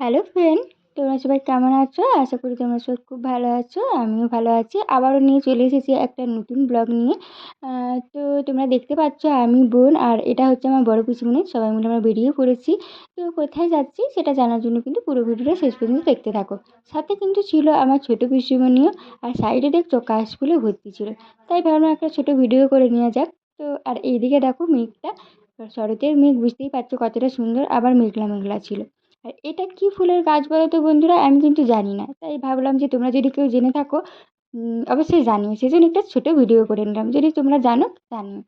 Hello friend তোমরা সবাই কেমন আছো? আশা করি তোমরা সবাই খুব ভালো আছো, আমিও ভালো আছি। আবারও নিয়ে চলে এসেছি একটা নতুন ব্লগ নিয়ে। তো তোমরা দেখতে পাচ্ছ আমি বোন, আর এটা হচ্ছে আমার বড় পিসিমণি, সবাই মিলে আমরা বেরিয়ে পড়েছি। তো কোথায় যাচ্ছি সেটা জানার জন্য কিন্তু পুরো ভিডিওটা শেষ পর্যন্ত দেখতে থাকো। সাথে কিন্তু ছিল আমার ছোটো পিসিমণিও, আর সাইডে দেখছ কাশফুলে ভর্তি ছিল। তাই ভাবলাম একটা ছোটো ভিডিও করে নেওয়া যাক। তো, আর এইদিকে দেখো মেঘটা শরতের মেঘ, বুঝতেই পারছ কতটা সুন্দর, আবার মেঘলা মেঘলা ছিল। আর এটা কী ফুলের গাছ বলো তো বন্ধুরা? আমি কিন্তু জানি না। তাই ভাবলাম যে তোমরা যদি কেউ জেনে থাকো অবশ্যই জানিও। সেই জন্য একটা ছোটো ভিডিও করে নিলাম। যদি তোমরা জানো, জানিও।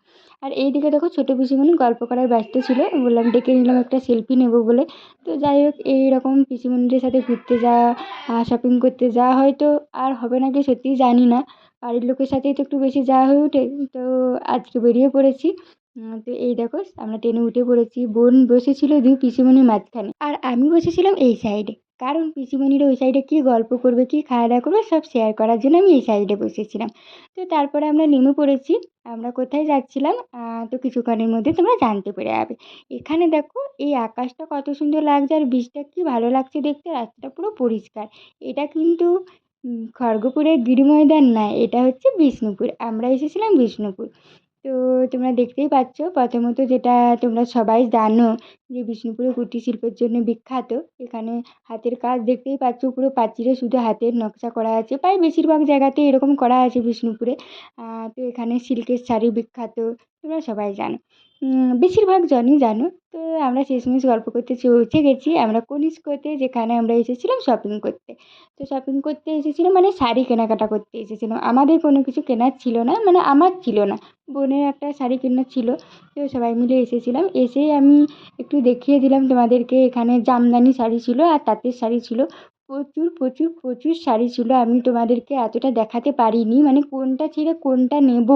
আর এই দিকে দেখো ছোটো পিসিমণি গল্প করার ব্যস্ত ছিল। বললাম ডেকে নিলাম একটা সেলফি নেব বলে। তো যাই হোক, এইরকম পিসিমণিদের সাথে ঘুরতে যাওয়া শপিং করতে যাওয়া হয়তো আর হবে নাকি সত্যিই জানি না। বাড়ির লোকের সাথেই তো একটু বেশি যাওয়া হয়ে ওঠে। তো আজকে বেরিয়ে পড়েছি। তো এই দেখো, আমরা ট্রেনে উঠে পড়েছি, বোন বসেছিল দুই পিসিমণির মাঝখানে। আর আমি বসেছিলাম এই সাইডে কারণ পিসিমণিরা ওই সাইডে কী গল্প করবে, কী খাওয়া দাওয়া করবে, সব শেয়ার করার জন্য আমি এই সাইডে বসেছিলাম। তো তারপরে আমরা নেমে পড়েছি, আমরা কোথায় যাচ্ছিলাম? তো কিছুক্ষণের মধ্যে তোমরা জানতে পেরে যাবে। এখানে দেখো, এই আকাশটা কত সুন্দর লাগছে আর বীজটা কী ভালো লাগছে দেখতে, রাস্তাটা পুরো পরিষ্কার। এটা কিন্তু খড়গপুরের গিরি ময়দান নয়, এটা হচ্ছে বিষ্ণুপুর। আমরা এসেছিলাম বিষ্ণুপুর। তো তোমরা দেখতেই পাচ্ছ, প্রথমত যেটা তোমরা সবাই জানো যে বিষ্ণুপুরে কুটির শিল্পের জন্য বিখ্যাত। এখানে হাতের কাজ দেখতেই পাচ্ছ, পুরো প্রাচীরে শুধু হাতের নকশা করা আছে। প্রায় বেশিরভাগ জায়গাতে এরকম করা আছে বিষ্ণুপুরে। তো এখানে সিল্কের শাড়ি বিখ্যাত তোমরা সবাই জানো। বেশিরভাগ জনই জানো। তো আমরা শেষমেশ গল্প করতে পৌঁছে গেছি। আমরা কনিষ্কতে যেখানে আমরা এসেছিলাম শপিং করতে। তো শপিং করতে এসেছিলাম মানে শাড়ি কেনাকাটা করতে এসেছিলাম আমাদের কোনো কিছু কেনার ছিল না মানে আমার ছিল না। বোনের একটা শাড়ি কেনার ছিল। তো সবাই মিলে এসেছিলাম। এসেই আমি একটু দেখিয়ে দিলাম তোমাদেরকে এখানে জামদানি শাড়ি ছিল আর তাঁতের শাড়ি ছিল। প্রচুর প্রচুর প্রচুর শাড়ি ছিল। আমি তোমাদেরকে এতটা দেখাতে পারিনি। মানে কোনটা ছেড়ে কোনটা নেব?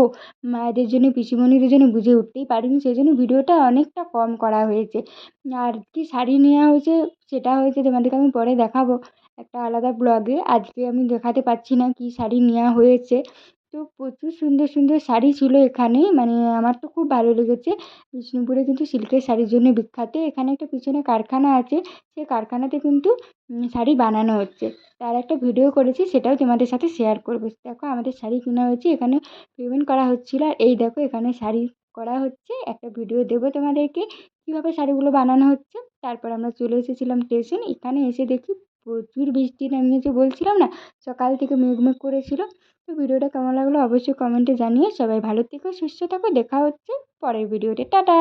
মায়েদের জন্য, পিসিমণিদের জন্য বুঝে উঠতেই পারিনি। সেই জন্য ভিডিওটা অনেকটা কম করা হয়েছে। আর কি শাড়ি নেওয়া হয়েছে, সেটা হয়েছে তোমাদেরকে আমি পরে দেখাবো। একটা আলাদা ব্লগে আজকে আমি দেখাতে পারছি না কী শাড়ি নেওয়া হয়েছে। তো প্রচুর সুন্দর সুন্দর শাড়ি ছিল এখানে। মানে আমার তো খুব ভালো লেগেছে। বিষ্ণুপুরে কিন্তু সিল্কের শাড়ির জন্য বিখ্যাত। এখানে একটা পিছনে কারখানা আছে। সেই কারখানাতে কিন্তু শাড়ি বানানো হচ্ছে। তার একটা ভিডিও করেছি, সেটাও তোমাদের সাথে শেয়ার করব। দেখো আমাদের শাড়ি কেনা হয়েছে। এখানে পেমেন্ট করা হচ্ছিল। আর এই দেখো, এখানে শাড়ি করা হচ্ছে। একটা ভিডিও দেবো তোমাদেরকে, কীভাবে শাড়িগুলো বানানো হচ্ছে। তারপর আমরা চলে এসেছিলাম স্টেশন এখানে এসে দেখি প্রচুর বৃষ্টি নেমেছে বলছিলাম না? সকাল থেকে মেঘ মেঘ করেছিল। তো ভিডিওটা কেমন লাগল অবশ্যই কমেন্টে জানিয়ে সবাই ভালো থেকো, সুস্থ থাকো, দেখা হচ্ছে পরের ভিডিওতে। টাটা!